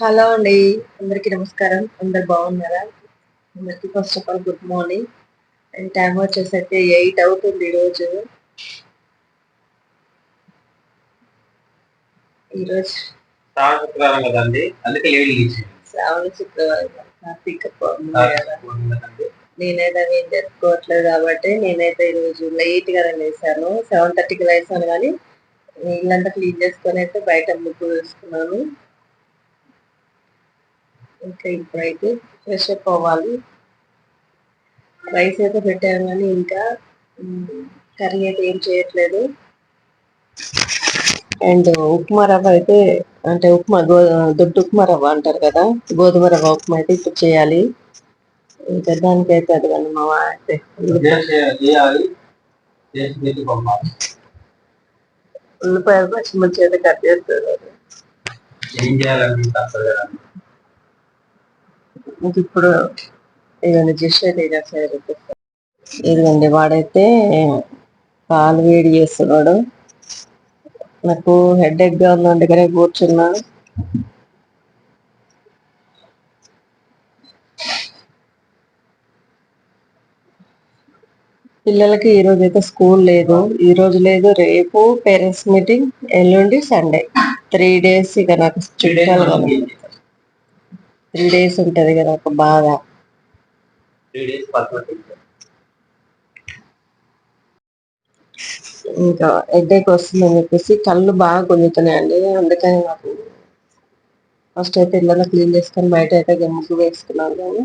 Hello అండి అందరికీ నమస్కారం. అందరు బాగున్నారా? అందరికీ first of all good morning and time వచ్చేసి అయితే ఎయిట్ అవుతుంది ఈరోజు ఈరోజు శుక్రవారం కదండి అందుకే లేడీ లీచి శ్రావణ శుక్రవారం కార్తీక పౌర్ణమి కదా. నేనైతే అవి జరుపుకోవట్లేదు కాబట్టి నేనైతే ఈరోజు లైట్గా లేసాను. సెవెన్ థర్టీకి లేసాను కానీ ఇల్లంతా క్లీన్ చేసుకొని అయితే బయట ముగ్గు వేసుకున్నాను. ఇంకా ఇప్పుడైతే ఫ్రెష్ అప్ అవ్వాలి. రైస్ అయితే పెట్టాను కానీ ఇంకా కర్రీ అయితే ఏం చేయట్లేదు. అండ్ ఉప్మా రవ్వ అయితే అంటే ఉప్మా గో దొడ్డు ఉప్మా రవ్వ అంటారు కదా గోధుమ రవ్వ ఉప్మా అయితే ఇప్పుడు చేయాలి. ఇంకా దానికి అయితే అది కానీ మా అయితే. ఉల్లిపాయలు పచ్చిమిర్చి అయితే కట్ చేస్తారు. ఏం చేయాలని ఇంక ఇప్పుడు ఇదండి జస్ట్ అయితే చూపిస్తాను. ఇదిగోండి వాడైతే పాలు వేడి చేస్తున్నాడు. నాకు హెడ్ ఎక్గా ఉందండి దగ్గర కూర్చున్నాను పిల్లలకి ఈ రోజు అయితే స్కూల్ లేదు. ఈ రోజు లేదు రేపు పేరెంట్స్ మీటింగ్ ఎల్లుండి సండే. త్రీ డేస్ ఇక నాకు చుట్టాలు త్రీ డేస్ ఉంటది కదా ఒక బాధ పర్ఫెక్ట్ ఇంకా హెడ్ఏక్ వస్తుందని చెప్పేసి కళ్ళు బాగా గుంజుతున్నాయండి. అందుకని నాకు ఫస్ట్ అయితే ఇళ్ళలో క్లీన్ చేసుకొని బయట అయితే ముగ్గు వేసుకున్నాను కానీ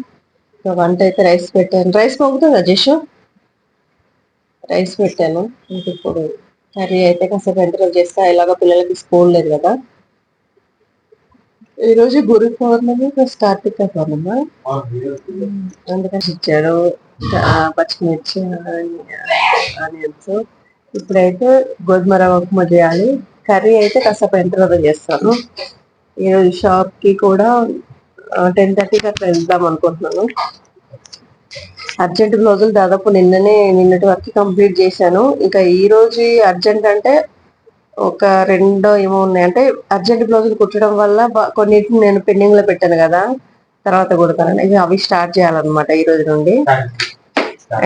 ఇంకా వంట అయితే రైస్ పెట్టాను. రైస్ పొగుతుందా జషు? రైస్ పెట్టాను. ఇంక ఇప్పుడు కర్రీ అయితే కాసేపు ఎంటర్ చేస్తా. ఇలాగ పిల్లలకి స్కూల్ లేదు కదా. ఈ రోజు గురు పౌర్ణమి ప్లస్ కార్తీక పౌర్ణమి. అందుకని ఇచ్చాడు. పచ్చిమిర్చి ఆనియన్స్. ఇప్పుడైతే గోధుమ రవ్వ ఉప్మా చేయాలి. కర్రీ అయితే కాసేపు ఎంటర్ చేస్తాను. ఈరోజు షాప్కి కూడా టెన్ థర్టీకి అట్లా వెళ్దాం అనుకుంటున్నాను. అర్జెంట్ బ్లౌజులు దాదాపు నిన్ననే నిన్నటి వరకు కంప్లీట్ చేశాను. ఇంకా ఈ రోజు అర్జెంట్ అంటే ఒక రెండో ఏమో ఉన్నాయి. అంటే అర్జెంట్ బ్లౌజులు కుట్టడం వల్ల కొన్నిటిని నేను పెండింగ్లో పెట్టాను కదా తర్వాత కుడతాను అవి స్టార్ట్ చేయాలన్నమాట ఈ రోజు నుండి.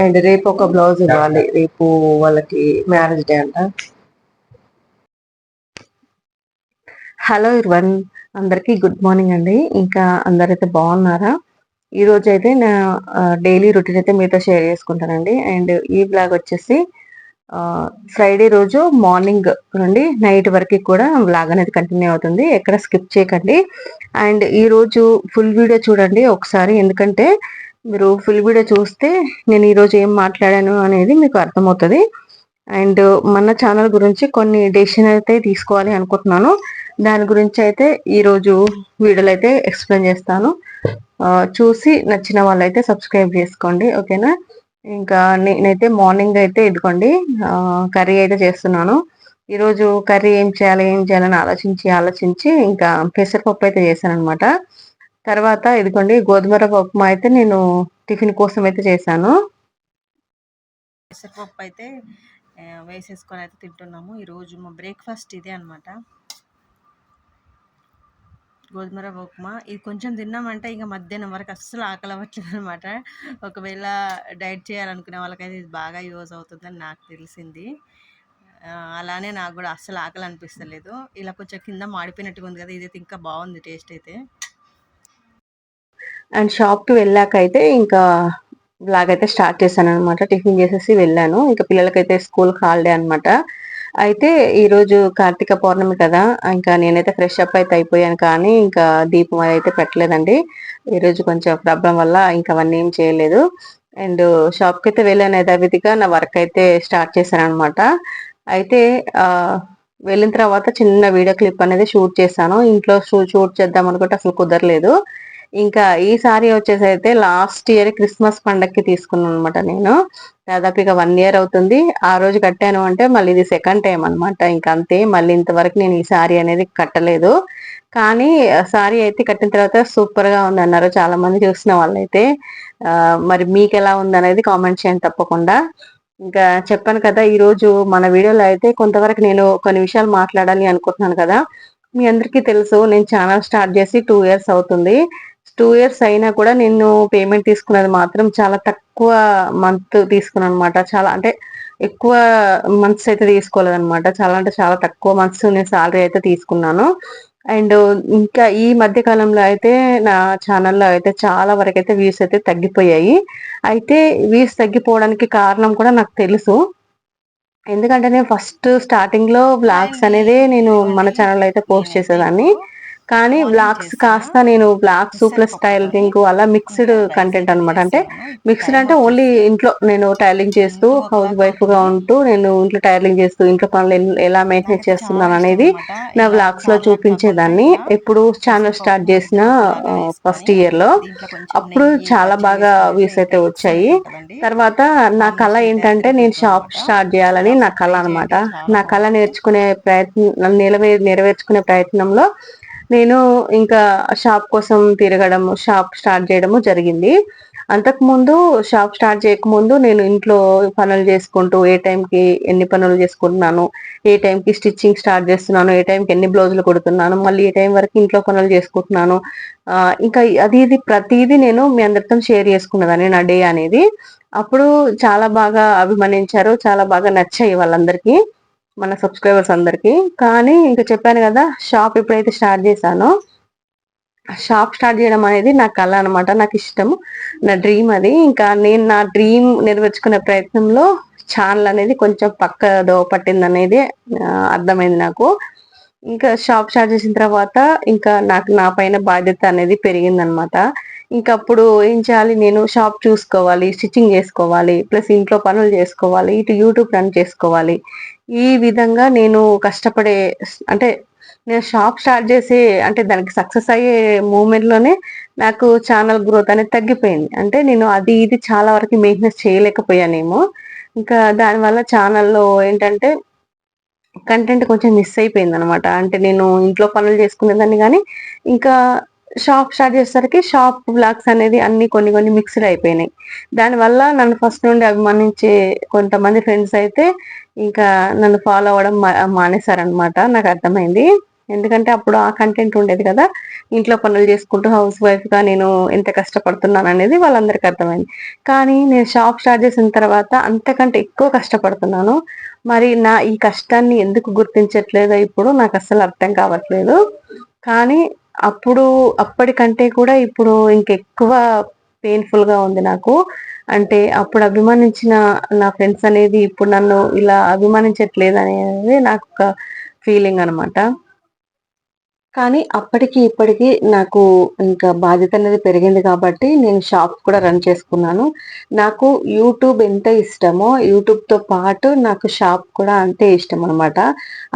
అండ్ రేపు ఒక బ్లౌజ్ ఇవ్వాలి. రేపు వాళ్ళకి మ్యారేజ్ డే అంట. హలో ఇర్వన్ అందరికీ గుడ్ మార్నింగ్ అండి. ఇంకా అందరైతే బాగున్నారా? ఈ రోజు అయితే నా డైలీ రొటీన్ అయితే మీతో షేర్ చేసుకుంటానండి. అండ్ ఈ బ్లాగ్ వచ్చేసి ఫ్రైడే రోజు మార్నింగ్ నుండి నైట్ వరకు కూడా వ్లాగ్ అనేది కంటిన్యూ అవుతుంది. ఎక్కడ స్కిప్ చేయకండి. అండ్ ఈ రోజు ఫుల్ వీడియో చూడండి ఒకసారి. ఎందుకంటే మీరు ఫుల్ వీడియో చూస్తే నేను ఈరోజు ఏం మాట్లాడాను అనేది మీకు అర్థమవుతుంది. అండ్ మన ఛానల్ గురించి కొన్ని డెసిషన్ అయితే తీసుకోవాలి అనుకుంటున్నాను. దాని గురించి అయితే ఈరోజు వీడియోలు అయితే ఎక్స్ప్లెయిన్ చేస్తాను. చూసి నచ్చిన వాళ్ళైతే సబ్స్క్రైబ్ చేసుకోండి. ఓకేనా ఇంకా నేనైతే మార్నింగ్ అయితే ఇదిగోండి కర్రీ అయితే చేస్తున్నాను. ఈరోజు కర్రీ ఏం చేయాలి ఏం చేయాలని ఆలోచించి ఆలోచించి ఇంకా పెసరపప్పు అయితే చేశాను అనమాట తర్వాత ఇదిగోండి గోధుమ రవ్వ ఉప్మా అయితే నేను టిఫిన్ కోసం అయితే చేశాను. పెసరపప్పు అయితే వేసేసుకొని అయితే తింటున్నాము. ఈరోజు మా బ్రేక్ఫాస్ట్ ఇదే అనమాట గోధుమ రవ్వ ఉప్మా. ఇది కొంచెం తిన్నామంటే ఇంకా మధ్యాహ్నం వరకు అస్సలు ఆకలి అవ్వట్లేదు అనమాట ఒకవేళ డైట్ చేయాలనుకునే వాళ్ళకైతే ఇది బాగా యూజ్ అవుతుందని నాకు తెలిసింది. అలానే నాకు కూడా అస్సలు ఆకలి అనిపిస్తలేదు ఇలా కొంచెం కింద మాడిపోయినట్టుగా ఉంది కదా ఇదైతే ఇంకా బాగుంది టేస్ట్ అయితే. అండ్ షాప్ వెళ్ళాకైతే వెళ్ళాక అయితే ఇంకా బ్లాగ్ అయితే స్టార్ట్ చేశాను అనమాట టిఫిన్ చేసేసి వెళ్ళాను. ఇంకా పిల్లలకైతే స్కూల్ హాలిడే అనమాట. అయితే ఈరోజు కార్తీక పౌర్ణమి కదా ఇంకా నేనైతే ఫ్రెష్ అప్ అయితే అయిపోయాను కానీ ఇంకా దీపం అది అయితే పెట్టలేదండి. ఈ రోజు కొంచెం ప్రాబ్లం వల్ల ఇంకా అవన్నీ ఏం చేయలేదు. అండ్ షాప్కి అయితే వెళ్ళాను యథావిధిగా నా వర్క్ అయితే స్టార్ట్ చేశాను అనమాట అయితే వెళ్ళిన తర్వాత చిన్న వీడియో క్లిప్ అనేది షూట్ చేశాను. ఇంట్లో షూట్ చేద్దాం అనుకుంటే అసలు కుదరలేదు. ఇంకా ఈ సారీ వచ్చేసి అయితే లాస్ట్ ఇయర్ క్రిస్మస్ పండక్కి తీసుకున్నాను అనమాట నేను. దాదాపు ఇక వన్ ఇయర్ అవుతుంది. ఆ రోజు కట్టాను అంటే మళ్ళీ ఇది సెకండ్ టైం అనమాట ఇంకా అంతే మళ్ళీ ఇంతవరకు నేను ఈ సారీ అనేది కట్టలేదు. కానీ సారీ అయితే కట్టిన తర్వాత సూపర్గా ఉంది అన్నారు చాలా మంది చూసిన వాళ్ళైతే. అయితే మరి మీకు ఎలా ఉంది అనేది కామెంట్ చేయండి తప్పకుండా. ఇంకా చెప్పాను కదా ఈ రోజు మన వీడియోలో అయితే కొంతవరకు నేను కొన్ని విషయాలు మాట్లాడాలి అనుకుంటున్నాను కదా. మీ అందరికీ తెలుసు నేను ఛానల్ స్టార్ట్ చేసి టూ ఇయర్స్ అవుతుంది. టూ ఇయర్స్ అయినా కూడా నేను పేమెంట్ తీసుకున్నది మాత్రం చాలా తక్కువ మంత్ తీసుకున్నాను అనమాట చాలా అంటే ఎక్కువ మంత్స్ అయితే తీసుకోలేదన్నమాట. చాలా అంటే చాలా తక్కువ మంత్స్ నేను సాలరీ అయితే తీసుకున్నాను. అండ్ ఇంకా ఈ మధ్య కాలంలో అయితే నా ఛానల్లో అయితే చాలా వరకు అయితే వ్యూస్ అయితే తగ్గిపోయాయి. అయితే వ్యూస్ తగ్గిపోవడానికి కారణం కూడా నాకు తెలుసు. ఎందుకంటే నేను ఫస్ట్ స్టార్టింగ్లో బ్లాగ్స్ అనేది నేను మన ఛానల్ అయితే పోస్ట్ చేసేదాన్ని. కానీ బ్లాగ్స్ కాస్త నేను బ్లాగ్స్ ప్లస్ టైలరింగ్ అలా మిక్స్డ్ కంటెంట్ అన్నమాట. అంటే మిక్స్డ్ అంటే ఓన్లీ ఇంట్లో నేను టైలింగ్ చేస్తూ హౌస్ వైఫ్గా ఉంటూ నేను ఇంట్లో టైలింగ్ చేస్తూ ఇంట్లో పనులు ఎలా మెయింటైన్ చేస్తున్నాను అనేది నా బ్లాగ్స్లో చూపించేదాన్ని. ఎప్పుడు ఛానల్ స్టార్ట్ చేసిన ఫస్ట్ ఇయర్లో అప్పుడు చాలా బాగా వ్యూస్ అయితే వచ్చాయి. తర్వాత నా కళ ఏంటంటే నేను షాప్ స్టార్ట్ చేయాలని నా కళ అన్నమాట. నా కళ నేర్చుకునే ప్రయత్నం నిలవే నెరవేర్చుకునే ప్రయత్నంలో నేను ఇంకా షాప్ కోసం తిరగడం షాప్ స్టార్ట్ చేయడము జరిగింది. అంతకుముందు షాప్ స్టార్ట్ చేయకముందు నేను ఇంట్లో పనులు చేసుకుంటూ ఏ టైంకి ఎన్ని పనులు చేసుకుంటున్నాను ఏ టైంకి స్టిచ్చింగ్ స్టార్ట్ చేస్తున్నాను ఏ టైంకి ఎన్ని బ్లౌజులు కుడుతున్నాను మళ్ళీ ఏ టైం వరకు ఇంట్లో పనులు చేసుకుంటున్నాను ఇంకా అది ఇది ప్రతిదీ నేను మీ అందరితో షేర్ చేసుకున్నదాన్ని నా డే అనేది. అప్పుడు చాలా బాగా అభిమానించారు చాలా బాగా నచ్చాయి వాళ్ళందరికీ. మన సబ్స్క్రైబర్స్ అందరికీ. కానీ ఇంకా చెప్పాను కదా షాప్ ఎప్పుడైతే స్టార్ట్ చేశానో. షాప్ స్టార్ట్ చేయడం అనేది నా కళ అనమాట నాకు ఇష్టం నా డ్రీమ్ అది. ఇంకా నేను నా డ్రీమ్ నెరవేర్చుకునే ప్రయత్నంలో ఛానల్ అనేది కొంచెం పక్క దోవ పట్టింది అనేది అర్థమైంది నాకు. ఇంకా షాప్ స్టార్ట్ చేసిన తర్వాత ఇంకా నాకు నా పైన బాధ్యత అనేది పెరిగిందనమాట ఇంకా అప్పుడు ఏం చేయాలి? నేను షాప్ చూసుకోవాలి స్టిచ్చింగ్ చేసుకోవాలి ప్లస్ ఇంట్లో పనులు చేసుకోవాలి ఇటు యూట్యూబ్ రన్ చేసుకోవాలి. ఈ విధంగా నేను కష్టపడే అంటే నేను షాప్ స్టార్ట్ చేసి అంటే దానికి సక్సెస్ అయ్యే మూమెంట్లోనే నాకు ఛానల్ గ్రోత్ అనేది తగ్గిపోయింది. అంటే నేను అది ఇది చాలా వరకు మెయింటెనెన్స్ చేయలేకపోయానేమో. ఇంకా దానివల్ల ఛానల్లో ఏంటంటే కంటెంట్ కొంచెం మిస్ అయిపోయింది అనమాట అంటే నేను ఇంట్లో పనులు చేసుకునేదాన్ని కానీ ఇంకా షాప్ స్టార్ట్ చేసేసరికి షాప్ బ్లాగ్స్ అనేది అన్ని కొన్ని కొన్ని మిక్స్డ్ అయిపోయినాయి. దానివల్ల నన్ను ఫస్ట్ నుండి అభిమానించే కొంతమంది ఫ్రెండ్స్ అయితే ఇంకా నన్ను ఫాలో అవ్వడం మా- మానేశారనమాట నాకు అర్థమైంది. ఎందుకంటే అప్పుడు ఆ కంటెంట్ ఉండేది కదా ఇంట్లో పనులు చేసుకుంటూ హౌస్ వైఫ్గా నేను ఎంత కష్టపడుతున్నాను అనేది వాళ్ళందరికీ అర్థమైంది. కానీ నేను షాప్ స్టార్ట్ చేసిన తర్వాత అంతకంటే ఎక్కువ కష్టపడుతున్నాను. మరి నా ఈ కష్టాన్ని ఎందుకు గుర్తించట్లేదో ఇప్పుడు నాకు అసలు అర్థం కావట్లేదు. కానీ అప్పుడు అప్పటికంటే కూడా ఇప్పుడు ఇంకెక్కువ పెయిన్ఫుల్గా ఉంది నాకు. అంటే అప్పుడు అభిమానించిన నా ఫ్రెండ్స్ అనేది ఇప్పుడు నన్ను ఇలా అభిమానించట్లేదు అనేది నాకు ఒక ఫీలింగ్ అనమాట కానీ అప్పటికి ఇప్పటికి నాకు ఇంకా బాధ్యత అనేది పెరిగింది కాబట్టి నేను షాప్ కూడా రన్ చేసుకున్నాను. నాకు యూట్యూబ్ ఎంత ఇష్టమో యూట్యూబ్తో పాటు నాకు షాప్ కూడా అంతే ఇష్టం అనమాట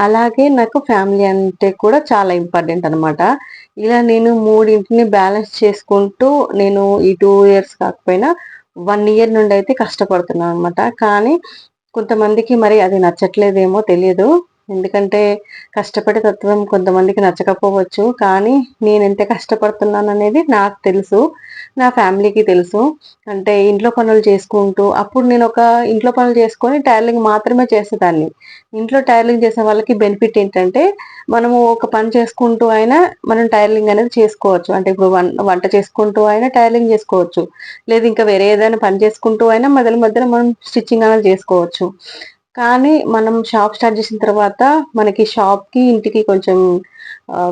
అలాగే నాకు ఫ్యామిలీ అంటే కూడా చాలా ఇంపార్టెంట్ అనమాట ఇలా నేను మూడింటిని బ్యాలెన్స్ చేసుకుంటూ నేను ఈ టూ ఇయర్స్ కాకపోయినా వన్ ఇయర్ నుండి అయితే కష్టపడుతున్నాను అనమాట కానీ కొంతమందికి మరి అది నచ్చట్లేదేమో తెలియదు. ఎందుకంటే కష్టపడే తత్వం కొంతమందికి నచ్చకపోవచ్చు కానీ నేను ఎంత కష్టపడుతున్నాను అనేది నాకు తెలుసు నా ఫ్యామిలీకి తెలుసు. అంటే ఇంట్లో పనులు చేసుకుంటూ అప్పుడు నేను ఒక ఇంట్లో పనులు చేసుకొని టైలరింగ్ మాత్రమే చేసేదాన్ని. ఇంట్లో టైలరింగ్ చేసే వాళ్ళకి బెనిఫిట్ ఏంటంటే మనము ఒక పని చేసుకుంటూ అయినా మనం టైలరింగ్ అనేది చేసుకోవచ్చు. అంటే ఇప్పుడు వం- వంట చేసుకుంటూ అయినా టైలరింగ్ చేసుకోవచ్చు. లేదు ఇంకా వేరే ఏదైనా పని చేసుకుంటూ అయినా మధ్యలో మధ్యలో మనం స్టిచ్చింగ్ అనేది చేసుకోవచ్చు. కానీ మనం షాప్ స్టార్ట్ చేసిన తర్వాత మనకి షాప్కి ఇంటికి కొంచెం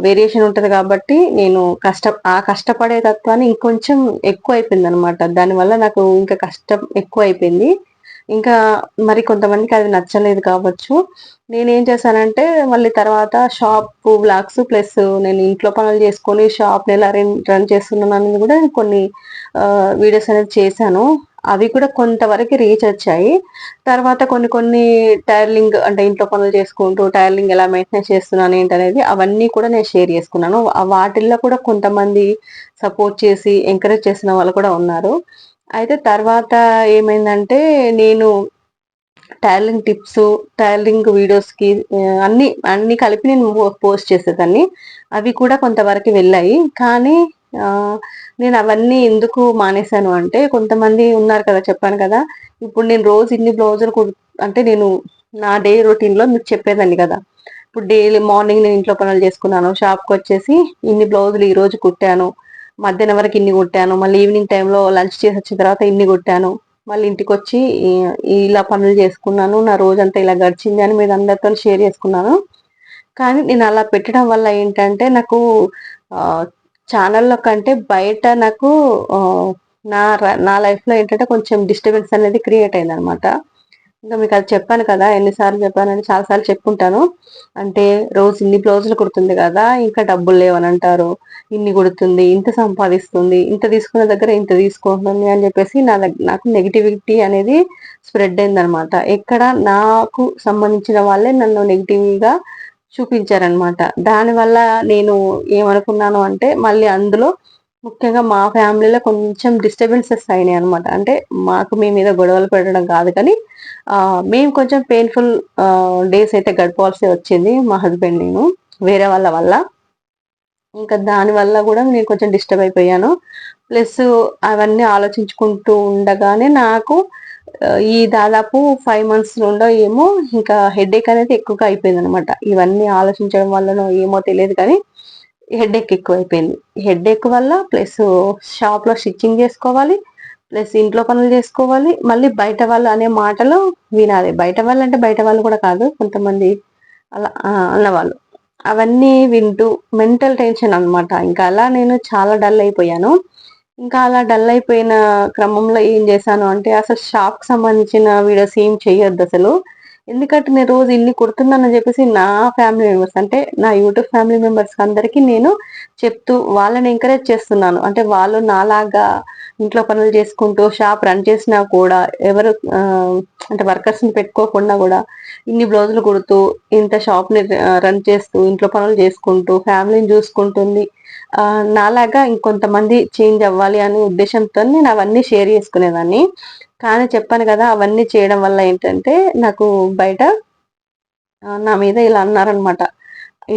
వేరియేషన్ ఉంటది కాబట్టి నేను కష్ట ఆ కష్టపడే తత్వాన్ని ఇంకొంచెం ఎక్కువ అయిపోయింది అనమాట దానివల్ల నాకు ఇంకా కష్టం ఎక్కువ అయిపోయింది ఇంకా మరి కొంతమందికి అది నచ్చలేదు కావచ్చు. నేనేం చేశానంటే మళ్ళీ తర్వాత షాప్ బ్లాగ్స్ ప్లస్ నేను ఇంట్లో పనులు చేసుకొని షాప్ని ఎలా రన్ చేస్తున్నాను అనేది కూడా కొన్ని వీడియోస్ అనేది చేశాను. అవి కూడా కొంతవరకు రీచ్ వచ్చాయి. తర్వాత కొన్ని కొన్ని టైర్లింగ్ అంటే ఇంట్లో పనులు చేసుకుంటూ టైర్లింగ్ ఎలా మెయింటెనెన్స్ చేస్తున్నాను ఏంటనేది అవన్నీ కూడా నేను షేర్ చేసుకున్నాను. వాటిల్లో కూడా కొంతమంది సపోర్ట్ చేసి ఎంకరేజ్ చేసిన వాళ్ళు కూడా ఉన్నారు. అయితే తర్వాత ఏమైందంటే నేను టైలరింగ్ టిప్స్ టైలరింగ్ వీడియోస్కి అన్ని అన్ని కలిపి నేను పోస్ట్ చేసేదాన్ని. అవి కూడా కొంతవరకు వెళ్ళాయి. కానీ నేను అవన్నీ ఎందుకు మానేశాను అంటే కొంతమంది ఉన్నారు కదా చెప్పాను కదా. ఇప్పుడు నేను రోజు ఇన్ని బ్లౌజులు కుడు అంటే నేను నా డే రొటీన్లో మీకు చెప్పేదాన్ని కదా. ఇప్పుడు డైలీ మార్నింగ్ నేను ఇంట్లో పనులు చేసుకున్నాను షాప్కి వచ్చేసి ఇన్ని బ్లౌజులు ఈ రోజు కుట్టాను. మధ్యాహ్నం వరకు ఇన్ని కుట్టాను మళ్ళీ ఈవినింగ్ టైంలో లంచ్ చేసి వచ్చిన తర్వాత ఇన్ని కుట్టాను. మళ్ళీ ఇంటికి వచ్చి ఇలా పనులు చేసుకున్నాను నా రోజంతా ఇలా గడిచింది అని మీరు అందరితో షేర్ చేసుకున్నాను. కానీ నేను అలా పెట్టడం వల్ల ఏంటంటే నాకు ఛానల్లో కంటే బయట నాకు నా నా లైఫ్లో ఏంటంటే కొంచెం డిస్టర్బెన్స్ అనేది క్రియేట్ అయింది అనమాట ఇంకా మీకు అది చెప్పాను కదా ఎన్నిసార్లు చెప్పానని చాలాసార్లు చెప్పుకుంటాను చెప్పుంటాను. అంటే రోజు ఇన్ని బ్లౌజులు కుడుతుంది కదా ఇంకా డబ్బులు లేవని అంటారు ఇన్ని కుడుతుంది ఇంత సంపాదిస్తుంది ఇంత తీసుకున్న దగ్గర ఇంత తీసుకుంటుంది అని చెప్పేసి నా దగ్గర నాకు నెగిటివిటీ అనేది స్ప్రెడ్ అయిందనమాట. ఎక్కడ నాకు సంబంధించిన వాళ్ళే నన్ను నెగిటివ్గా చూపించారనమాట దానివల్ల నేను ఏమనుకున్నాను అంటే మళ్ళీ అందులో ముఖ్యంగా మా ఫ్యామిలీలో కొంచెం డిస్టర్బెన్సెస్ అయినాయి అనమాట అంటే మాకు మీ మీద గొడవలు పెట్టడం కాదు కానీ మేము కొంచెం పెయిన్ఫుల్ డేస్ అయితే గడపవలసి వచ్చింది మా హస్బెండ్ నేను వేరే వాళ్ళ వల్ల. ఇంకా దాని వల్ల కూడా నేను కొంచెం డిస్టర్బ్ అయిపోయాను. ప్లస్ అవన్నీ ఆలోచించుకుంటూ ఉండగానే నాకు ఈ దాదాపు ఫైవ్ మంత్స్ నుండో ఏమో ఇంకా హెడేక్ అనేది ఎక్కువగా అయిపోయింది అనమాట ఇవన్నీ ఆలోచించడం వల్లనో ఏమో తెలియదు కానీ హెడేక్ ఎక్కువ అయిపోయింది హెడేక్ వల్ల ప్లస్ షాప్లో స్టిచ్చింగ్ చేసుకోవాలి ప్లస్ ఇంట్లో పనులు చేసుకోవాలి మళ్ళీ బయట వాళ్ళు అనే మాటలు వినాలి. బయట వాళ్ళు అంటే బయట వాళ్ళు కూడా కాదు కొంతమంది అలా అన్నవాళ్ళు అవన్నీ వింటూ మెంటల్ టెన్షన్ అనమాట ఇంకా అలా నేను చాలా డల్ అయిపోయాను. ఇంకా అలా డల్ అయిపోయిన క్రమంలో ఏం చేశాను అంటే అసలు షాప్కి సంబంధించిన వీడియోస్ ఏం చేయొద్దు అసలు. ఎందుకంటే నేను రోజు ఇన్ని కుడుతున్నానని చెప్పేసి నా ఫ్యామిలీ మెంబర్స్ అంటే నా యూట్యూబ్ ఫ్యామిలీ మెంబర్స్ అందరికీ నేను చెప్తూ వాళ్ళని ఎంకరేజ్ చేస్తున్నాను. అంటే వాళ్ళు నాలాగా ఇంట్లో పనులు చేసుకుంటూ షాప్ రన్ చేసినా కూడా ఎవరు అంటే వర్కర్స్ని పెట్టుకోకుండా కూడా ఇన్ని బ్లౌజులు కుడుతూ ఇంత షాప్ని రన్ చేస్తూ ఇంట్లో పనులు చేసుకుంటూ ఫ్యామిలీని చూసుకుంటుంది నాలాగా ఇంకొంతమంది చేంజ్ అవ్వాలి అనే ఉద్దేశంతో నేను అవన్నీ షేర్ చేసుకునేదాన్ని. కానీ చెప్పాను కదా అవన్నీ చేయడం వల్ల ఏంటంటే నాకు బయట నా మీద ఇలా అన్నారనమాట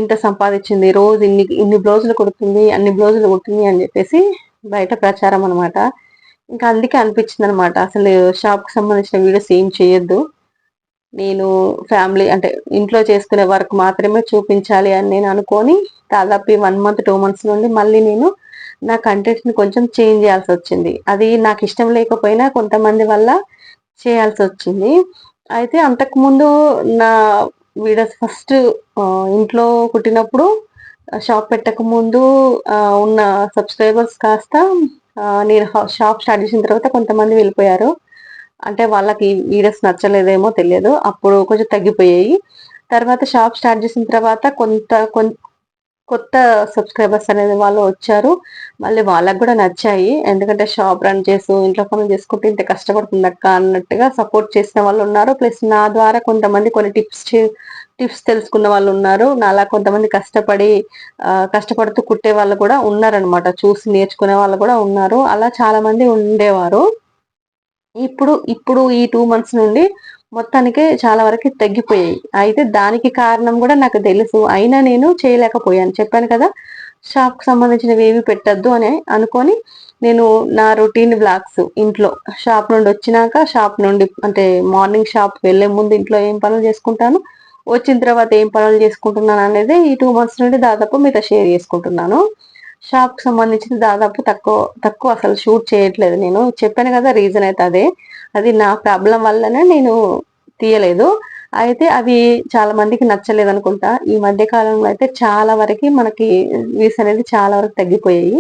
ఇంత సంపాదించింది రోజు ఇన్ని ఇన్ని బ్లౌజులు కుడుతుంది అన్ని బ్లౌజులు కుడుతుంది అని చెప్పేసి బయట ప్రచారం అనమాట ఇంకా అందుకే అనిపించింది అనమాట అసలు షాప్కి సంబంధించిన వీడియోస్ ఏం చేయొద్దు. నేను ఫ్యామిలీ అంటే ఇంట్లో చేసుకునే వర్క్ మాత్రమే చూపించాలి అని నేను అనుకొని దాదాపు వన్ మంత్ టూ మంత్స్ నుండి మళ్ళీ నేను నా కంటెంట్ని కొంచెం చేంజ్ చేయాల్సి వచ్చింది. అది నాకు ఇష్టం లేకపోయినా కొంతమంది వల్ల చేయాల్సి వచ్చింది. అయితే అంతకుముందు నా వీడియోస్ ఫస్ట్ ఇంట్లో కుట్టినప్పుడు షాప్ పెట్టక ముందు ఉన్న సబ్స్క్రైబర్స్ కాస్త నేను షాప్ స్టార్ట్ చేసిన తర్వాత కొంతమంది వెళ్ళిపోయారు. అంటే వాళ్ళకి వీడియోస్ నచ్చలేదేమో తెలియదు. అప్పుడు కొంచెం తగ్గిపోయాయి. తర్వాత షాప్ స్టార్ట్ చేసిన తర్వాత కొంత కొత్త సబ్స్క్రైబర్స్ అనేది వాళ్ళు వచ్చారు. మళ్ళీ వాళ్ళకి కూడా నచ్చాయి. ఎందుకంటే షాప్ రన్ చేస్తూ ఇంట్లో పనులు చేసుకుంటే ఇంత కష్టపడుతుంది అక్క అన్నట్టుగా సపోర్ట్ చేసిన వాళ్ళు ఉన్నారు. ప్లస్ నా ద్వారా కొంతమంది కొన్ని టిప్స్ టిప్స్ తెలుసుకున్న వాళ్ళు ఉన్నారు. నాలా కొంతమంది కష్టపడి కష్టపడుతూ కుట్టే వాళ్ళు కూడా ఉన్నారనమాట చూసి నేర్చుకునే వాళ్ళు కూడా ఉన్నారు. అలా చాలా మంది ఉండేవారు. ఇప్పుడు ఇప్పుడు ఈ టూ మంత్స్ నుండి మొత్తానికి చాలా వరకు తగ్గిపోయాయి. అయితే దానికి కారణం కూడా నాకు తెలుసు. అయినా నేను చేయలేకపోయాను. చెప్పాను కదా షాప్కి సంబంధించినవి ఏవి పెట్టద్దు అని అనుకొని నేను నా రొటీన్ బ్లాగ్స్ ఇంట్లో షాప్ నుండి వచ్చినాక షాప్ నుండి అంటే మార్నింగ్ షాప్ వెళ్ళే ముందు ఇంట్లో ఏం పనులు చేసుకుంటాను వచ్చిన తర్వాత ఏం పనులు చేసుకుంటున్నాను అనేది ఈ టూ మంత్స్ నుండి దాదాపు మీతో షేర్ చేసుకుంటున్నాను. షాప్కి సంబంధించిన దాదాపు తక్కువ తక్కువ అసలు షూట్ చేయట్లేదు నేను. చెప్పాను కదా రీజన్ అయితే అదే. అది నా ప్రాబ్లం వల్లనే నేను తీయలేదు. అయితే అవి చాలా మందికి నచ్చలేదు అనుకుంటా. ఈ మధ్య కాలంలో అయితే చాలా వరకు మనకి వ్యూస్ అనేది చాలా వరకు తగ్గిపోయాయి.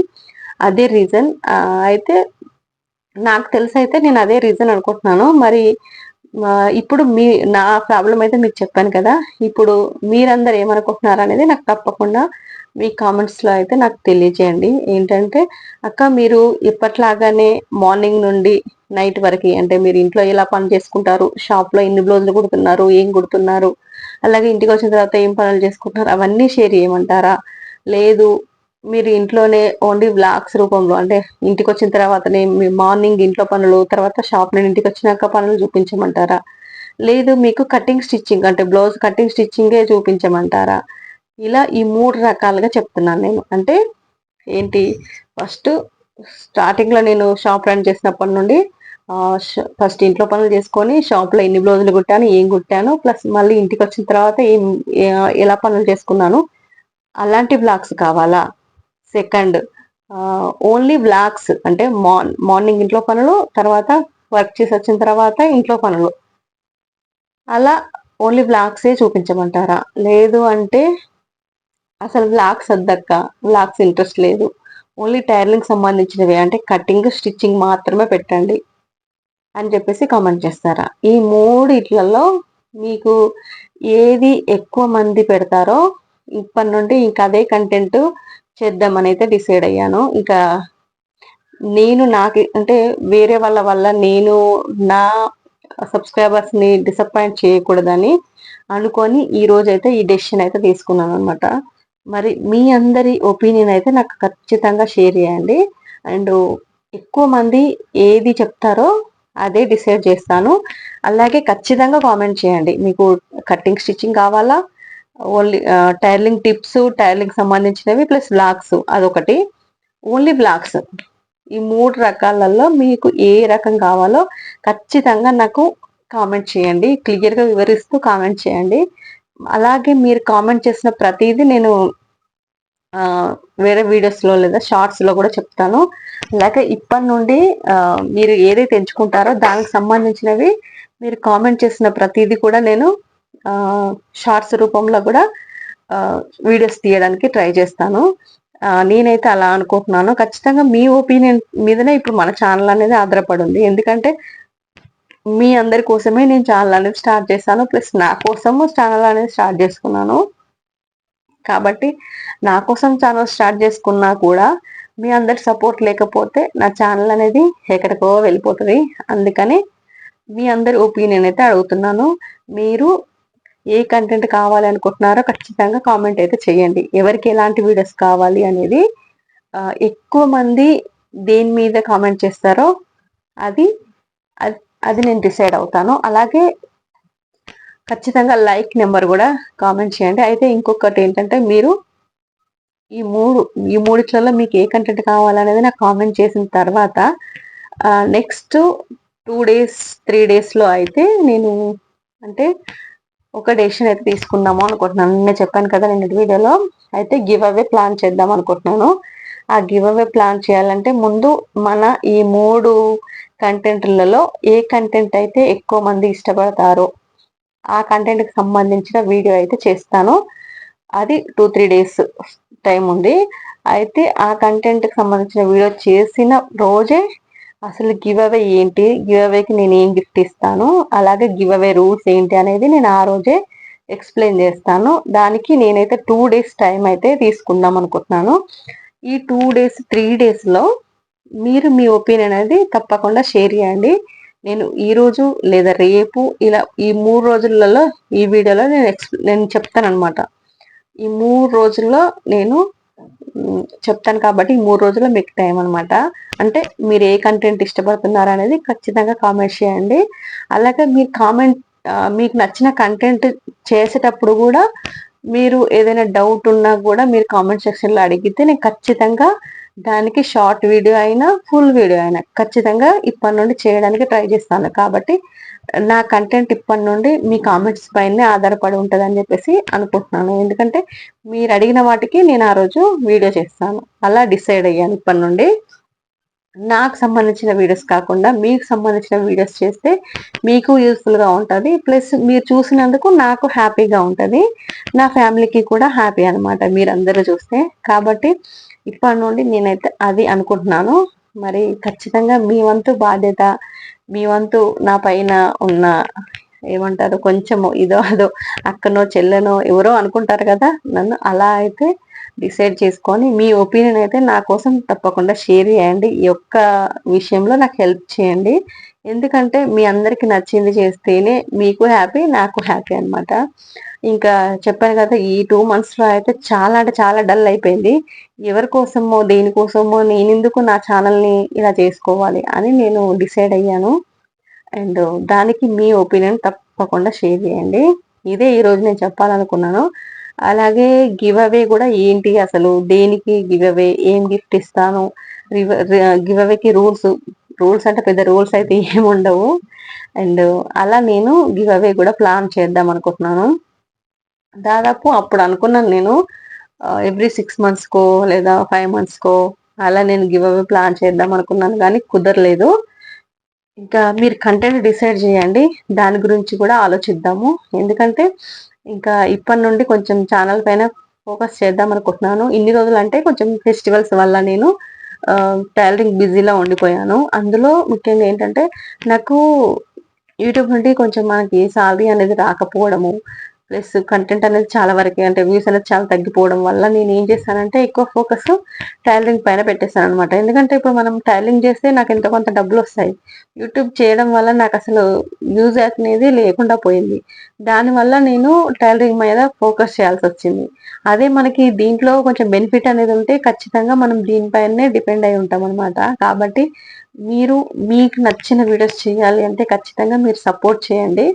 అదే రీజన్ అయితే నాకు తెలిసి అయితే నేను అదే రీజన్ అనుకుంటున్నాను. మరి ఇప్పుడు మీ నా ప్రాబ్లం అయితే మీకు చెప్పాను కదా. ఇప్పుడు మీరందరు ఏమనుకుంటున్నారు అనేది నాకు తప్పకుండా మీ కామెంట్స్లో అయితే నాకు తెలియజేయండి. ఏంటంటే అక్క మీరు ఇప్పట్లాగానే మార్నింగ్ నుండి నైట్ వరకు అంటే మీరు ఇంట్లో ఎలా పని చేసుకుంటారు? షాప్లో ఎన్ని బ్లౌజులు కుడుతున్నారు? ఏం కుడుతున్నారు? అలాగే ఇంటికి వచ్చిన తర్వాత ఏం పనులు చేసుకుంటున్నారు? అవన్నీ షేర్ చేయమంటారా? లేదు మీరు ఇంట్లోనే ఓన్లీ బ్లాగ్స్ రూపంలో అంటే ఇంటికి వచ్చిన తర్వాతనే మీ మార్నింగ్ ఇంట్లో పనులు తర్వాత షాప్ నుండి ఇంటికి వచ్చినాక పనులు చూపించమంటారా? లేదు మీకు కటింగ్ స్టిచ్చింగ్ అంటే బ్లౌజ్ కటింగ్ స్టిచ్చింగే చూపించమంటారా? ఇలా ఈ మూడు రకాలుగా చెప్తున్నాను నేను. అంటే ఏంటి? ఫస్ట్ స్టార్టింగ్లో నేను షాప్ రన్ చేసినప్పటి నుండి ఫస్ట్ ఇంట్లో పనులు చేసుకొని షాప్లో ఎన్ని బ్లౌజులు కుట్టాను ఏం కుట్టాను ప్లస్ మళ్ళీ ఇంటికి వచ్చిన తర్వాత ఏం ఎలా పనులు చేసుకున్నాను అలాంటి బ్లాగ్స్ కావాలా? సెకండ్ ఓన్లీ బ్లాగ్స్ అంటే మార్ మార్నింగ్ ఇంట్లో పనులు తర్వాత వర్క్ చేసి వచ్చిన తర్వాత ఇంట్లో పనులు. అలా ఓన్లీ బ్లాగ్సే చూపించమంటారా? లేదు అంటే అసలు వ్లాగ్స్ వద్దక్క వ్లాగ్స్ ఇంట్రెస్ట్ లేదు. ఓన్లీ టైర్లింగ్ సంబంధించినవి అంటే కటింగ్ స్టిచ్చింగ్ మాత్రమే పెట్టండి అని చెప్పేసి కామెంట్ చేస్తారా. ఈ మూడిట్లలో మీకు ఏది ఎక్కువ మంది పెడతారో ఇప్పటి నుండి ఇంకా అదే కంటెంట్ చేద్దామని అయితే డిసైడ్ అయ్యాను. ఇంకా నేను నాకు అంటే వేరే వాళ్ళ వల్ల నేను నా సబ్స్క్రైబర్స్ని డిసప్పాయింట్ చేయకూడదని అనుకొని ఈ రోజు అయితే ఈ డెసిషన్ అయితే తీసుకున్నాను అనమాట మరి మీ అందరి ఒపీనియన్ అయితే నాకు ఖచ్చితంగా షేర్ చేయండి. అండ్ ఎక్కువ మంది ఏది చెప్తారో అదే డిసైడ్ చేస్తాను. అలాగే ఖచ్చితంగా కామెంట్ చేయండి. మీకు కటింగ్ స్టిచ్చింగ్ కావాలా? ఓన్లీ టైర్లింగ్ టిప్స్ టైర్లింగ్ సంబంధించినవి ప్లస్ బ్లాగ్స్ అదొకటి. Only vlogs. ఈ మూడు రకాలలో మీకు ఏ రకం కావాలో ఖచ్చితంగా నాకు కామెంట్ చేయండి. క్లియర్గా వివరిస్తూ కామెంట్ చేయండి. అలాగే మీరు కామెంట్ చేసిన ప్రతిదీ నేను వేరే వీడియోస్లో లేదా షార్ట్స్లో కూడా చెప్తాను. అలాగే ఇప్పటి నుండి మీరు ఏదైతే ఎంచుకుంటారో దానికి సంబంధించినవి మీరు కామెంట్ చేసిన ప్రతిదీ కూడా నేను షార్ట్స్ రూపంలో కూడా వీడియోస్ తీయడానికి ట్రై చేస్తాను. నేనైతే అలా అనుకుంటున్నాను. ఖచ్చితంగా మీ ఒపీనియన్ మీదనే ఇప్పుడు మన ఛానల్ అనేది ఆధారపడి ఉంది. ఎందుకంటే మీ అందరి కోసమే నేను ఛానల్ అనేది స్టార్ట్ చేశాను. ప్లస్ నా కోసము ఛానల్ అనేది స్టార్ట్ చేసుకున్నాను. కాబట్టి నా కోసం ఛానల్ స్టార్ట్ చేసుకున్నా కూడా మీ అందరి సపోర్ట్ లేకపోతే నా ఛానల్ అనేది ఎక్కడికో వెళ్ళిపోతుంది. అందుకని మీ అందరి ఒపీనియన్ అయితే అడుగుతున్నాను. మీరు ఏ కంటెంట్ కావాలి అనుకుంటున్నారో ఖచ్చితంగా కామెంట్ అయితే చేయండి. ఎవరికి ఎలాంటి వీడియోస్ కావాలి అనేది ఎక్కువ మంది దేని మీద కామెంట్ చేస్తారో అది అది- అది నేను డిసైడ్ అవుతాను. అలాగే ఖచ్చితంగా లైక్ నెంబర్ కూడా కామెంట్ చేయండి. అయితే ఇంకొకటి ఏంటంటే మీరు ఈ మూడు ఈ మూడిట్లలో మీకు ఏ కంటెంట్ కావాలనేది నాకు కామెంట్ చేసిన తర్వాత నెక్స్ట్ టూ డేస్ త్రీ డేస్లో అయితే నేను అంటే ఒక డెసిషన్ అయితే తీసుకుందాము అనుకుంటున్నాను. నేను చెప్పాను కదా నేను వీడియోలో అయితే గివ్ అవే ప్లాన్ చేద్దాం అనుకుంటున్నాను. ఆ గివ్ అవే ప్లాన్ చేయాలంటే ముందు మన ఈ మూడు కంటెంట్లలో ఏ కంటెంట్ అయితే ఎక్కువ మంది ఇష్టపడతారో ఆ కంటెంట్కి సంబంధించిన వీడియో అయితే చేస్తాను. అది టూ త్రీ డేస్ టైం ఉంది. అయితే ఆ కంటెంట్కి సంబంధించిన వీడియో చేసిన రోజే అసలు గివ్ అవే ఏంటి? గివ్ అవేకి నేను ఏం గిఫ్ట్ ఇస్తాను? అలాగే గివ్ అవే రూల్స్ ఏంటి అనేది నేను ఆ రోజే ఎక్స్ప్లెయిన్ చేస్తాను. దానికి నేనైతే టూ డేస్ టైం అయితే తీసుకుందాం అనుకుంటున్నాను. ఈ టూ డేస్ త్రీ డేస్లో మీరు మీ ఒపీనియన్ అనేది తప్పకుండా షేర్ చేయండి. నేను ఈ రోజు లేదా రేపు ఇలా ఈ మూడు రోజులలో ఈ వీడియోలో నేను ఎక్స్ నేను చెప్తాను అనమాట ఈ మూడు రోజుల్లో నేను చెప్తాను కాబట్టి ఈ మూడు రోజుల్లో మీకు టైం అనమాట అంటే మీరు ఏ కంటెంట్ ఇష్టపడుతున్నారు అనేది ఖచ్చితంగా కామెంట్ చేయండి. అలాగే మీరు కామెంట్ మీకు నచ్చిన కంటెంట్ చేసేటప్పుడు కూడా మీరు ఏదైనా డౌట్ ఉన్నా కూడా మీరు కామెంట్ సెక్షన్లో అడిగితే నేను ఖచ్చితంగా దానికి షార్ట్ వీడియో అయినా ఫుల్ వీడియో అయినా ఖచ్చితంగా ఇప్పటి నుండి చేయడానికి ట్రై చేస్తాను. కాబట్టి నా కంటెంట్ ఇప్పటి నుండి మీ కామెంట్స్ పైనే ఆధారపడి ఉంటుంది అని చెప్పేసి అనుకుంటున్నాను. ఎందుకంటే మీరు అడిగిన వాటికి నేను ఆ రోజు వీడియో చేస్తాను. అలా డిసైడ్ అయ్యాను ఇప్పటి నుండి. నాకు సంబంధించిన వీడియోస్ కాకుండా మీకు సంబంధించిన వీడియోస్ చేస్తే మీకు యూస్ఫుల్గా ఉంటుంది. ప్లస్ మీరు చూసినందుకు నాకు హ్యాపీగా ఉంటుంది. నా ఫ్యామిలీకి కూడా హ్యాపీ అనమాట మీరందరూ చూస్తే. కాబట్టి ఇప్పటి నుండి నేనైతే అది అనుకుంటున్నాను. మరి ఖచ్చితంగా మీ వంతు బాధ్యత మీ వంతు నా పైన ఉన్న ఏమంటారు కొంచెము ఇదో అదో అక్కనో చెల్లెనో ఎవరో అనుకుంటారు కదా నన్ను అలా అయితే డిసైడ్ చేసుకొని మీ ఒపీనియన్ అయితే నా కోసం తప్పకుండా షేర్ చేయండి. ఈ యొక్క విషయంలో నాకు హెల్ప్ చేయండి. ఎందుకంటే మీ అందరికి నచ్చింది చేస్తేనే మీకు హ్యాపీ నాకు హ్యాపీ అన్నమాట. ఇంకా చెప్పాను కదా ఈ టూ మంత్స్లో అయితే చాలా అంటే చాలా డల్ అయిపోయింది. ఎవరి కోసమో దేనికోసమో నేను ఎందుకు నా ఛానల్ని ఇలా చేసుకోవాలి అని నేను డిసైడ్ అయ్యాను. అండ్ దానికి మీ ఒపీనియన్ తప్పకుండా షేర్ చేయండి. ఇదే ఈ రోజు నేను చెప్పాలనుకున్నాను. అలాగే గివ్ అవే కూడా ఏంటి అసలు? దేనికి గివ్ అవే ఏం గిఫ్ట్ ఇస్తాను? గివ్ అవేకి రూల్స్ రూల్స్ అంటే పెద్ద రూల్స్ అయితే ఏమి ఉండవు. అండ్ అలా నేను గివ్ అవే కూడా ప్లాన్ చేద్దాం అనుకుంటున్నాను. దాదాపు అప్పుడు అనుకున్నాను నేను ఎవ్రీ సిక్స్ మంత్స్కో లేదా ఫైవ్ మంత్స్కో అలా నేను గివ్ అవే ప్లాన్ చేద్దాం అనుకున్నాను కానీ కుదరలేదు. ఇంకా మీరు కంటెంట్ డిసైడ్ చేయండి దాని గురించి కూడా ఆలోచిద్దాము. ఎందుకంటే ఇంకా ఇప్పటి నుండి కొంచెం ఛానల్ పైన ఫోకస్ చేద్దాం అనుకుంటున్నాను. ఇన్ని రోజులు అంటే కొంచెం ఫెస్టివల్స్ వల్ల నేను టైలరింగ్ బిజీలో ఉండిపోయాను. అందులో ముఖ్యంగా ఏంటంటే నాకు యూట్యూబ్ నుండి కొంచెం మనకి సాలరీ అనేది రాకపోవడము ప్లస్ కంటెంట్ అనేది చాలా వరకు అంటే వ్యూస్ అనేది చాలా తగ్గిపోవడం వల్ల నేను ఏం చేశానంటే ఎక్కువ ఫోకస్ టైలరింగ్ పైన పెట్టేశాను అనమాట ఎందుకంటే ఇప్పుడు మనం టైలరింగ్ చేస్తే నాకు ఎంతో కొంత డబ్బులు వస్తాయి. యూట్యూబ్ చేయడం వల్ల నాకు అసలు యూజ్ అనేది లేకుండా పోయింది. దానివల్ల నేను టైలరింగ్ మీద ఫోకస్ చేయాల్సి వచ్చింది. అదే మనకి దీంట్లో కొంచెం బెనిఫిట్ అనేది ఉంటే ఖచ్చితంగా మనం దీనిపైనే డిపెండ్ అయి ఉంటాం అనమాట కాబట్టి మీరు మీకు నచ్చిన వీడియోస్ చేయాలి అంటే ఖచ్చితంగా మీరు సపోర్ట్ చేయండి.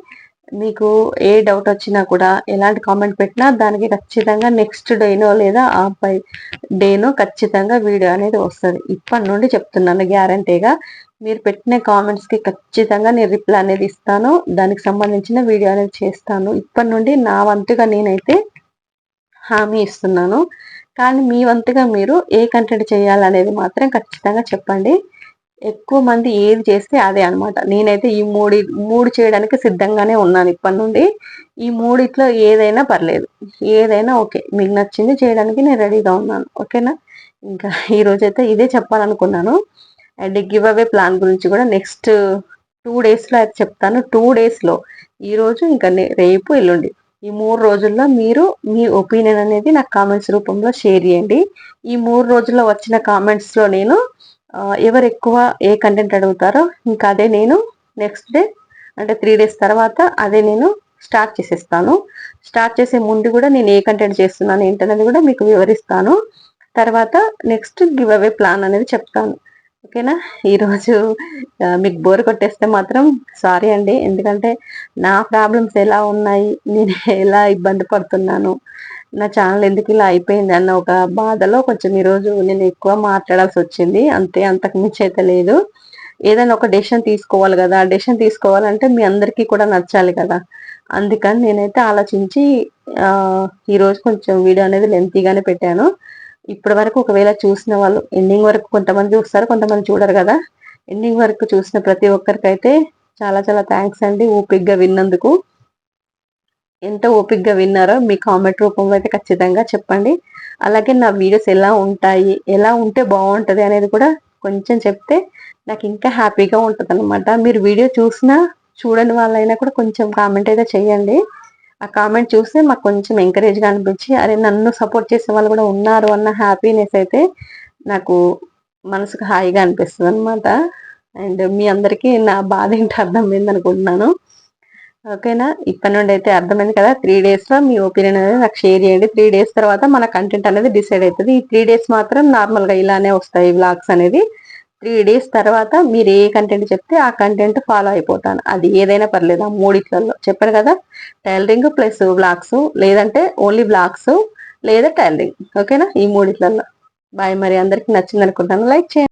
మీకు ఏ డౌట్ వచ్చినా కూడా ఎలాంటి కామెంట్ పెట్టినా దానికి ఖచ్చితంగా నెక్స్ట్ డేనో లేదా ఆ పై డేనో ఖచ్చితంగా వీడియో అనేది వస్తుంది. ఇప్పటి నుండి చెప్తున్నాను గ్యారంటీగా మీరు పెట్టిన కామెంట్స్కి ఖచ్చితంగా నేను రిప్లై అనేది ఇస్తాను. దానికి సంబంధించిన వీడియో అనేది చేస్తాను. ఇప్పటి నుండి నా వంతుగా నేనైతే హామీ ఇస్తున్నాను. కానీ మీ వంతుగా మీరు ఏ కంటెంట్ చేయాలనేది మాత్రం ఖచ్చితంగా చెప్పండి. ఎక్కువ మంది ఏది చేస్తే అదే అనమాట నేనైతే ఈ మూడి మూడు చేయడానికి సిద్ధంగానే ఉన్నాను ఇప్పటి నుండి. ఈ మూడిట్లో ఏదైనా పర్లేదు. ఏదైనా ఓకే. మీకు నచ్చింది చేయడానికి నేను రెడీగా ఉన్నాను. ఓకేనా? ఇంకా ఈరోజు అయితే ఇదే చెప్పాలనుకున్నాను. అండ్ గివ్ అవే ప్లాన్ గురించి కూడా నెక్స్ట్ టూ డేస్లో అయితే చెప్తాను. టూ డేస్లో. ఈరోజు ఇంకా రేపు ఎల్లుండి. ఈ మూడు రోజుల్లో మీరు మీ ఒపీనియన్ అనేది నాకు కామెంట్స్ రూపంలో షేర్ చేయండి. ఈ మూడు రోజుల్లో వచ్చిన కామెంట్స్లో నేను ఎవరు ఎక్కువ ఏ కంటెంట్ అడుగుతారో ఇంకా అదే నేను నెక్స్ట్ డే అంటే త్రీ డేస్ తర్వాత అదే నేను స్టార్ట్ చేసేస్తాను. స్టార్ట్ చేసే ముందు కూడా నేను ఏ కంటెంట్ చేస్తున్నాను ఏంటనేది కూడా మీకు వివరిస్తాను. తర్వాత నెక్స్ట్ గివ్ అవే ప్లాన్ అనేది చెప్తాను. ఓకేనా? ఈరోజు మీకు బోర్ కొట్టేస్తే మాత్రం సారీ అండి. ఎందుకంటే నా ప్రాబ్లమ్స్ ఎలా ఉన్నాయి నేను ఎలా ఇబ్బంది పడుతున్నాను నా ఛానల్ ఎందుకు ఇలా అయిపోయింది అన్న ఒక బాధలో కొంచెం ఈరోజు నేను ఎక్కువ మాట్లాడాల్సి వచ్చింది. అంతే అంతకు మించి అయితే లేదు. ఏదైనా ఒక డెసిషన్ తీసుకోవాలి కదా. డెసిషన్ తీసుకోవాలంటే మీ అందరికీ కూడా నచ్చాలి కదా. అందుకని నేనైతే ఆలోచించి ఈరోజు కొంచెం వీడియో అనేది లెంతీగానే పెట్టాను. ఇప్పటి వరకు ఒకవేళ చూసిన వాళ్ళు ఎండింగ్ వరకు కొంతమంది చూస్తారు కొంతమంది చూడరు కదా. ఎండింగ్ వరకు చూసిన ప్రతి ఒక్కరికైతే చాలా చాలా థ్యాంక్స్ అండి ఓపిక్గా విన్నందుకు. ఎంత ఓపిక్గా విన్నారో మీ కామెంట్ రూపంలో అయితే ఖచ్చితంగా చెప్పండి. అలాగే నా వీడియోస్ ఎలా ఉంటాయి ఎలా ఉంటే బాగుంటుంది అనేది కూడా కొంచెం చెప్తే నాకు ఇంకా హ్యాపీగా ఉంటుంది అనమాట మీరు వీడియో చూసినా చూడని వాళ్ళైనా కూడా కొంచెం కామెంట్ అయితే చేయండి. ఆ కామెంట్ చూస్తే మాకు కొంచెం ఎంకరేజ్గా అనిపించి అరే నన్ను సపోర్ట్ చేసే వాళ్ళు కూడా ఉన్నారు అన్న హ్యాపీనెస్ అయితే నాకు మనసుకు హాయిగా అనిపిస్తుంది అనమాట అండ్ మీ అందరికీ నా బాధ ఏంటో అర్థమైంది అనుకుంటున్నాను ఓకేనా? ఇప్పటి నుండి అయితే అర్థమైంది కదా? త్రీ డేస్లో మీ ఒపీనియన్ అనేది నాకు షేర్ చేయండి. త్రీ డేస్ తర్వాత మన కంటెంట్ అనేది డిసైడ్ అవుతుంది. ఈ త్రీ డేస్ మాత్రం నార్మల్గా ఇలానే వస్తాయి వ్లాగ్స్ అనేది. త్రీ డేస్ తర్వాత మీరు ఏ కంటెంట్ చెప్తే ఆ కంటెంట్ ఫాలో అయిపోతాను. అది ఏదైనా పర్లేదు ఆ మూడిట్లలో. చెప్పాను కదా టైలరింగ్ ప్లస్ బ్లాగ్స్ లేదంటే ఓన్లీ బ్లాగ్స్ లేదా టైలరింగ్ ఓకేనా? ఈ మూడిట్లలో. బాయ్ మరి అందరికి నచ్చింది అనుకుంటాను లైక్ చేయండి.